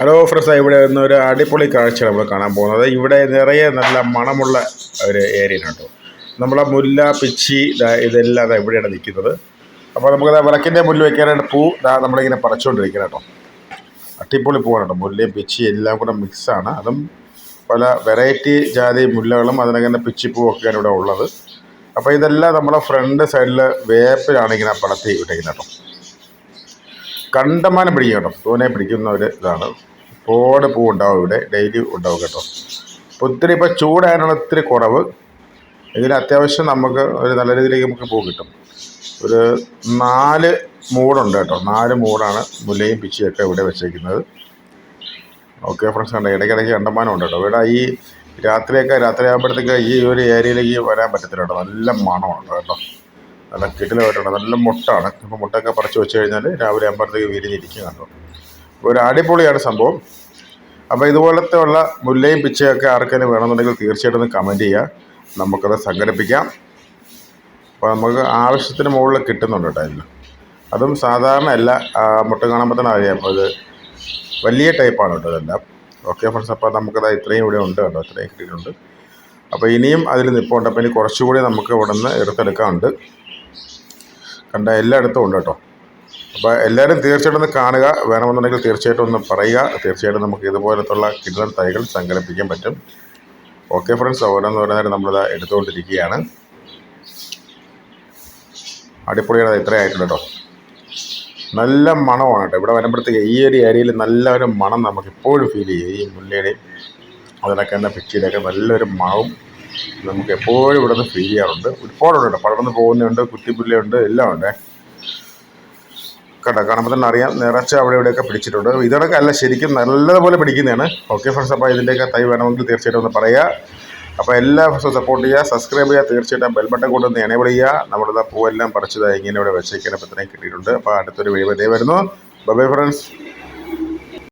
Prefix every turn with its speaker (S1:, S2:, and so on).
S1: Hello friends ഇവിടെ നിന്ന് ഒരു അടിപൊളി കാഴ്ച നമ്മൾ കാണാൻ പോകുന്നത്. ഇവിടെ നിറയെ നല്ല മണമുള്ള ഒരു ഏരിയ കേട്ടോ. നമ്മളെ മുല്ല പിച്ചി ഇതെല്ലാം എവിടെയാണ് നിൽക്കുന്നത്. അപ്പോൾ നമുക്ക് വിളക്കിന്റെ മുല്ല് വെക്കാനായിട്ട് പൂ നമ്മളിങ്ങനെ പറിച്ചുകൊണ്ടിരിക്കണം കേട്ടോ. അടിപൊളി പൂവാണ് കേട്ടോ. മുല്ലയും പിച്ചി എല്ലാം കൂടെ മിക്സാണ് അതും പല വെറൈറ്റി ജാതി മുല്ലകളും അതിനങ്ങനെ പിച്ചിപ്പൂവൊക്കെയാണ് ഇവിടെ ഉള്ളത്. അപ്പോൾ ഇതെല്ലാം നമ്മളെ ഫ്രണ്ട് സൈഡിൽ വേപ്പിലാണ് ഇങ്ങനെ പടത്തി വിട്ടേക്കുന്നത് കേട്ടോ. കണ്ടമാനം പിടിക്കും കേട്ടോ തോനെ പിടിക്കുന്ന ഒരു ഇതാണ്. പോട് പൂ ഉണ്ടാവും ഇവിടെ. ഡെയിലി ഉണ്ടാവും കേട്ടോ. അപ്പോൾ ഒത്തിരി ഇപ്പോൾ ചൂടായതിനുള്ള ഒത്തിരി കുറവ്. ഇതിന് അത്യാവശ്യം നമുക്ക് ഒരു നല്ല രീതിയിലേക്ക് നമുക്ക് പൂ കിട്ടും. ഒരു നാല് മൂടുണ്ട് കേട്ടോ. നാല് മൂടാണ് മുല്ലയും പിച്ചിയൊക്കെ ഇവിടെ വെച്ചേക്കുന്നത്. ഓക്കെ ഫ്രണ്ട്സ് കണ്ടോ? ഇടയ്ക്കിടയ്ക്ക് കണ്ടമാനം ഉണ്ട് കേട്ടോ. ഇവിടെ ഈ രാത്രിയൊക്കെ രാത്രി ആകുമ്പോഴത്തേക്ക് ഈ ഒരു ഏരിയയിലേക്ക് വരാൻ പറ്റത്തില്ല കേട്ടോ. നല്ല മണമുണ്ട് കേട്ടോ. നല്ല കിടിലമായിട്ടുണ്ട് നല്ല മുട്ടാണ്. അപ്പോൾ മുട്ടൊക്കെ പറിച്ച് വെച്ച് കഴിഞ്ഞാൽ രാവിലെ ആകുമ്പോഴത്തേക്ക് വിരിഞ്ഞിരിക്കും കണ്ടോ. ഒരു അടിപൊളിയാണ് സംഭവം. അപ്പോൾ ഇതുപോലത്തെ ഉള്ള മുല്ലയും പിച്ചയൊക്കെ ആർക്കെങ്കിലും വേണമെന്നുണ്ടെങ്കിൽ തീർച്ചയായിട്ടും കമന്റ് ചെയ്യുക നമുക്കത് സംഘടിപ്പിക്കാം. അപ്പോൾ നമുക്ക് ആവശ്യത്തിന് മുകളിൽ കിട്ടുന്നുണ്ട് കേട്ടോ ഇതിൽ അതും സാധാരണ അല്ല. മുട്ട കാണുമ്പോൾ തന്നെ അറിയാം. ഇത് വലിയ ടൈപ്പാണ് കേട്ടോ ഇതെല്ലാം. ഓക്കെ ഫ്രണ്ട്സ് അപ്പോൾ നമുക്കത് ഇത്രയും ഇവിടെ ഉണ്ട് കേട്ടോ. ഇത്രയും കിട്ടിയിട്ടുണ്ട്. അപ്പോൾ ഇനിയും അതിൽ നിൽപ്പുണ്ട് അപ്പോൾ ഇനി കുറച്ചുകൂടി നമുക്ക് ഇവിടെ നിന്ന് എടുത്തെടുക്കാനുണ്ട്. കണ്ട എല്ലായിടത്തും ഉണ്ട് കേട്ടോ. അപ്പോൾ എല്ലാവരും തീർച്ചയായിട്ടും ഒന്ന് കാണുക. വേണമെന്നുണ്ടെങ്കിൽ തീർച്ചയായിട്ടും ഒന്ന് പറയുക. തീർച്ചയായിട്ടും നമുക്ക് ഇതുപോലത്തുള്ള കിടലൻ തൈകൾ സംഘടിപ്പിക്കാൻ പറ്റും. ഓക്കെ ഫ്രണ്ട്സ് ഓരോന്ന് ഓരോന്നേരം നമ്മളിത് എടുത്തുകൊണ്ടിരിക്കുകയാണ്. അടിപൊളിയാണ് ഇത്ര ആയിട്ടുണ്ട് കേട്ടോ. നല്ല മണമാണ് കേട്ടോ. ഇവിടെ വരുമ്പോഴത്തേക്ക് ഈ ഒരു ഏരിയയിൽ നല്ല ഒരു മണം നമുക്ക് എപ്പോഴും ഫീൽ ചെയ്യും. ഈ മുല്ലയുടെയും അതിനൊക്കെ തന്നെ പിച്ചിയുടെയൊക്കെ നല്ലൊരു മണവും നമുക്ക് എപ്പോഴും ഇവിടെ നിന്ന് ഫീൽ ചെയ്യാറുണ്ട്. ഒരുപാടുണ്ട് പടർന്ന് പോകുന്നുണ്ട് കുറ്റിപ്പുല്ലുണ്ട് എല്ലാം ഉണ്ട്. കേട്ടോ കാണുമ്പോൾ തന്നെ അറിയാം. നിറച്ച് അവിടെ ഇവിടെയൊക്കെ പിടിച്ചിട്ടുണ്ട്. ഇതൊക്കെ അല്ല ശരിക്കും നല്ലതുപോലെ പിടിക്കുന്നതാണ്. ഓക്കെ ഫ്രണ്ട്സ് അപ്പോൾ ഇതിന്റെയൊക്കെ തൈ വേണമെങ്കിൽ തീർച്ചയായിട്ടും ഒന്ന് പറയുക. അപ്പോൾ എല്ലാ ഫ്രണ്ട്സും സപ്പോർട്ട് ചെയ്യുക. സബ്സ്ക്രൈബ് ചെയ്യുക. തീർച്ചയായിട്ടും ബെൽ ബട്ടൺ കൊണ്ടൊന്ന് എനേബിൾ ചെയ്യുക. നമ്മുടെ പൂവെല്ലാം പറിച്ചത് ഇങ്ങനെ ഇവിടെ വെച്ചേക്കാൻ അപ്പോൾ ഇത്രയും കിട്ടിയിട്ടുണ്ട്. അപ്പോൾ അടുത്തൊരു വീഡിയോ ഇതേ വരുന്നു ബൈ ഫ്രണ്ട്സ്